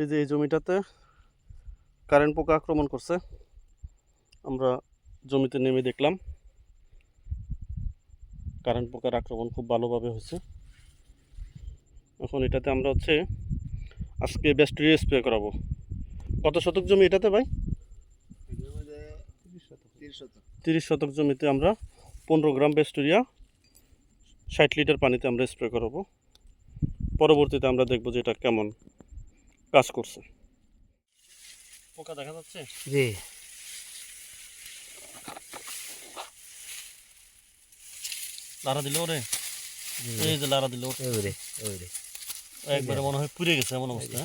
এই যে এই জমিটাতে কারেন্ট পোকা আক্রমণ করছে, আমরা জমিতে নেমে দেখলাম। কারেন্ট পোকার আক্রমণ খুব ভালোভাবে হয়েছে। এখন এটাতে আমরা হচ্ছে আজকে ব্যাস্টেরিয়া স্প্রে করাবো। কত শতক জমি এটাতে ভাই? তিরিশ শতক জমিতে আমরা পনেরো গ্রাম ব্যাস্টেরিয়া ষাট লিটার পানিতে আমরা স্প্রে করাবো। পরবর্তীতে আমরা দেখব যে এটা কেমন। কাজ করছে। পোকা দেখা যাচ্ছে? জি। লারা দিল ওরে? এই যে লারা দিল রে ওই রে। একবারে মনে হয় পুড়ে গেছে এমন অবস্থা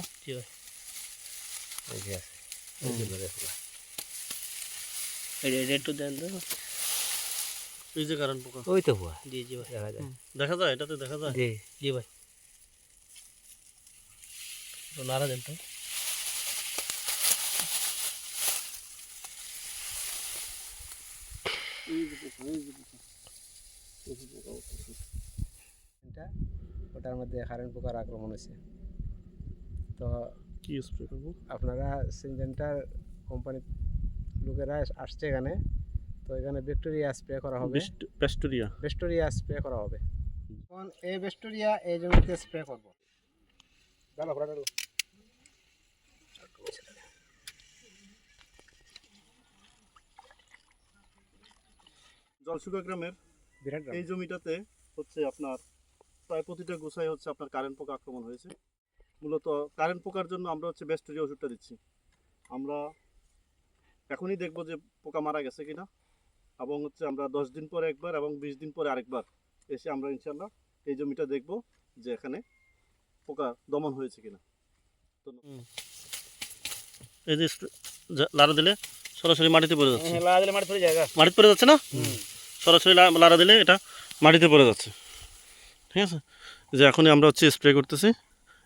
দেখা যায়? এটাতে দেখা যায়? জি। জি ভাই। নাড়া দেন তো। এটা ওটার মধ্যে কারেন্ট পোকার আক্রমণ হয়েছে। তো কি স্প্রে করব? আপনারা সিনজেন্টার কোম্পানির লোকেরা আসছে এখানে তো এখানে ব্যাকটেরিয়া স্প্রে করা হবে। ব্যাস্টেরিয়া ব্যাকটেরিয়া স্প্রে করা হবে। এখন এই ব্যাকটেরিয়া এই জমিতে স্প্রে করব। ডালো ঘোড়া ডালো জলসুকা গ্রামের এই জমিটাতে হচ্ছে আপনার প্রায় প্রতিটা গোছায় হচ্ছে আপনার কারেন্ট পোকা আক্রমণ হয়েছে। মূলত কারেন্ট পোকার জন্য আমরা হচ্ছে ব্যাস্টেরিয়া ওষুধটা দিচ্ছি। আমরা এখনই দেখব যে পোকা মারা গেছে কিনা এবং হচ্ছে আমরা দশ দিন পরে একবার এবং বিশ দিন পরে আরেকবার এসে আমরা ইনশাল্লাহ এই জমিটা দেখব যে এখানে পোকা দমন হয়েছে কিনা? এই যে লাড়া দিলে সরাসরি মাটিতে পড়ে যাচ্ছে। লাগা দিলে মাটি পড়ে জায়গা মাটিতে পড়ে যাচ্ছে না? সরাসরি লাড়া দিলে এটা মাটিতে পড়ে যাচ্ছে। ঠিক আছে? এই যে এখনই আমরা হচ্ছে স্প্রে করতেছি।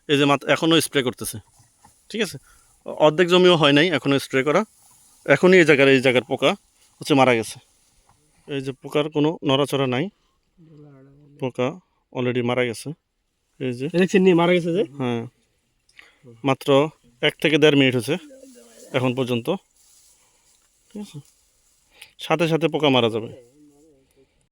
এই যে মাত- এখনও স্প্রে করতেছে। ঠিক আছে? অর্ধেক জমিও হয় নাই এখনও স্প্রে করা। এখনই এই জায়গার এই জায়গার পোকা হচ্ছে মারা গেছে। এই যে পোকার কোনো নড়াচড়া নাই। পোকা অলরেডি মারা গেছে। এই যে। দেখছেন নি মারা গেছে যে? হ্যাঁ। মাত্র এক থেকে দেড় মিনিট হচ্ছে এখন পর্যন্ত। ঠিক আছে? সাথে সাথে পোকা মারা যাবে।